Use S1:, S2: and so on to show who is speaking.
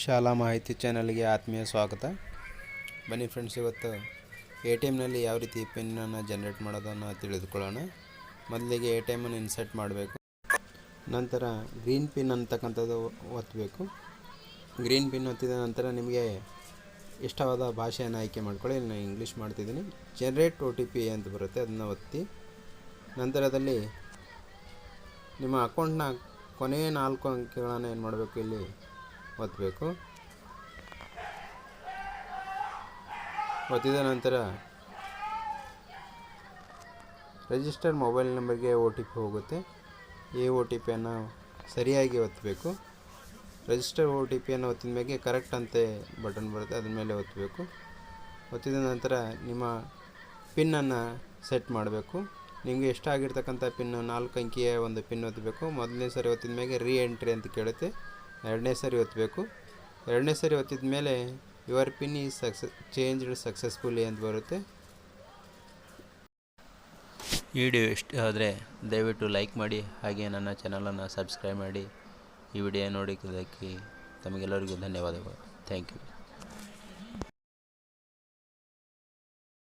S1: ಶಾಲಾ ಮಾಹಿತಿ ಚಾನಲ್ಗೆ ಆತ್ಮೀಯ ಸ್ವಾಗತ. ಬನ್ನಿ ಫ್ರೆಂಡ್ಸ್ ಇವತ್ತು ಎ ಟಿ ಎಮ್ನಲ್ಲಿ ಯಾವ ರೀತಿ ಪಿನ್ನನ್ನು ಜನ್ರೇಟ್ ಮಾಡೋದನ್ನು ತಿಳಿದುಕೊಳ್ಳೋಣ. ಮೊದಲಿಗೆ ಎ ಟಿ ಎಮನ್ನು ಇನ್ಸರ್ಟ್ ಮಾಡಬೇಕು. ನಂತರ ಗ್ರೀನ್ ಪಿನ್ ಅಂತಕ್ಕಂಥದ್ದು ಒತ್ತಬೇಕು ಗ್ರೀನ್ ಪಿನ್ ಒತ್ತಿದ ನಂತರ ನಿಮಗೆ ಇಷ್ಟವಾದ ಭಾಷೆಯನ್ನು ಆಯ್ಕೆ ಮಾಡ್ಕೊಳ್ಳಿ. ನಾನು ಇಂಗ್ಲೀಷ್ ಮಾಡ್ತಿದ್ದೀನಿ. ಜನ್ರೇಟ್ ಒ ಟಿ ಪಿ ಅಂತ ಬರುತ್ತೆ. ಅದನ್ನು ಒತ್ತಿ, ನಂತರದಲ್ಲಿ ನಿಮ್ಮ ಅಕೌಂಟ್ನ ಕೊನೆಯ ನಾಲ್ಕು ಅಂಕಿಗಳನ್ನು ಏನು ಮಾಡಬೇಕು ಇಲ್ಲಿ? ಒತ್ತಬೇಕು ಒತ್ತಿದ ನಂತರ ರಿಜಿಸ್ಟರ್ ಮೊಬೈಲ್ ನಂಬರ್ಗೆ ಒ ಟಿ ಪಿ ಹೋಗುತ್ತೆ. ಈ ಒ ಟಿ ಪಿಯನ್ನು ಸರಿಯಾಗಿ ಒತ್ತಬೇಕು ರಿಜಿಸ್ಟರ್ ಒ ಟಿ ಪಿಯನ್ನು ಒತ್ತಿದ ಮೇಲೆ ಕರೆಕ್ಟ್ ಅಂತೆ ಬಟನ್ ಬರುತ್ತೆ. ಅದ್ರ ಮೇಲೆ ಒತ್ತಬೇಕು ಒತ್ತಿದ ನಂತರ ನಿಮ್ಮ ಪಿನ್ನನ್ನು ಸೆಟ್ ಮಾಡಬೇಕು. ನಿಮಗೆ ಎಷ್ಟಾಗಿರ್ತಕ್ಕಂಥ ಪಿನ್ನು ನಾಲ್ಕು ಅಂಕಿಯ ಒಂದು ಪಿನ್ ಒತ್ತಬೇಕು ಮೊದಲನೇ ಸರಿ ಒತ್ತಿದ ಮೇಲೆ ರೀ ಎಂಟ್ರಿ ಅಂತ ಕೇಳುತ್ತೆ. ಎರಡನೇ ಸರಿ ಒತ್ತಬೇಕು ಎರಡನೇ ಸರಿ ಒತ್ತಿದ ಮೇಲೆ your pin is success changed successfully ಅಂತ ಬರುತ್ತೆ.
S2: ವಿಡಿಯೋ ಇಷ್ಟ ಆದರೆ ದಯವಿಟ್ಟು ಲೈಕ್ ಮಾಡಿ, ಹಾಗೆ ನನ್ನ ಚಾನಲನ್ನು ಸಬ್ಸ್ಕ್ರೈಬ್ ಮಾಡಿ. ಈ ವಿಡಿಯೋ ನೋಡಿದ್ದಕ್ಕೆ ತಮಗೆಲ್ಲರಿಗೂ ಧನ್ಯವಾದಗಳು. Thank you.